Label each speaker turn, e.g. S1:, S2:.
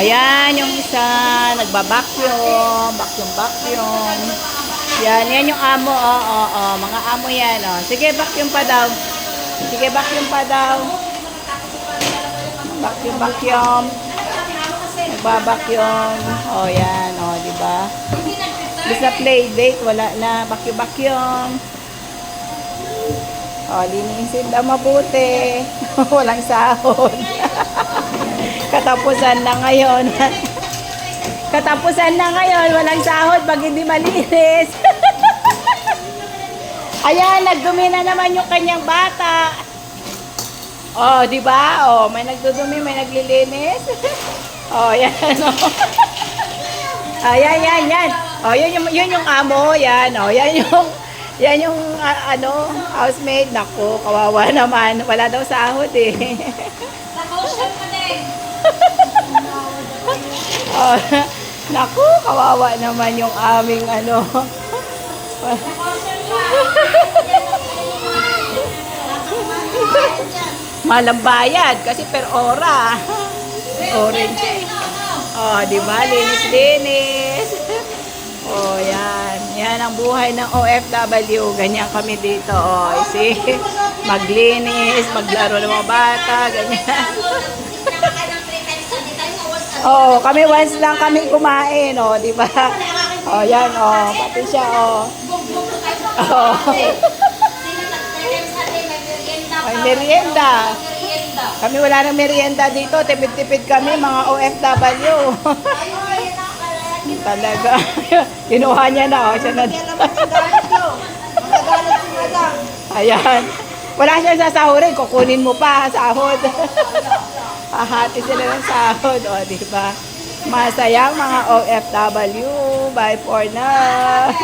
S1: Ayan, yung isa, nagbabacuum, vacuum, vacuum. Yan, yan yung amo, oh, oh, oh, mga amo yan, oh. Sige, vacuum pa daw. Sige, vacuum pa daw. Vacuum, vacuum. Nagbabacuum. Oh, yan, oh, di ba? Bis na play date, wala na. Vacuum, vacuum. Oh, linisin daw mabuti. Walang sahod. Katapusan na ngayon. Katapusan na ngayon, walang sahod pag hindi malinis. Ayan, nagdumi na naman yung kanyang bata. Oh, di ba? Oh, may nagdudumi, may naglilinis. oh, yan. Oh. Ayan, yan, yan. Oh, yun yung, yun yung amo, yan. Oh, yan yung, yan yung, ah, ano, housemaid. Naku, kawawa naman. Wala daw sahod eh.
S2: Nakausap mo din.
S1: Oh, naku, kawawa naman yung aming ano. Malang bayad kasi per ora. Orange. Oh, di ba? Linis-linis. Oh, yan. Yan ang buhay ng OFW. Ganyan kami dito. Oh, see? Maglinis, maglaro ng mga bata, ganyan. Oh, kami once lang kami kumain, oh, di ba? Oh, yan, oh, pati siya, oh. Oh. May merienda. Kami wala nang merienda dito, tipid-tipid kami, mga OFW. Talaga. Kinuha niya na, oh, siya na. Ayan. Wala siyang sasahurin, kukunin mo pa sahod. Hahati sila ng sahod, o, di ba? Masayang mga OFW. Bye for now.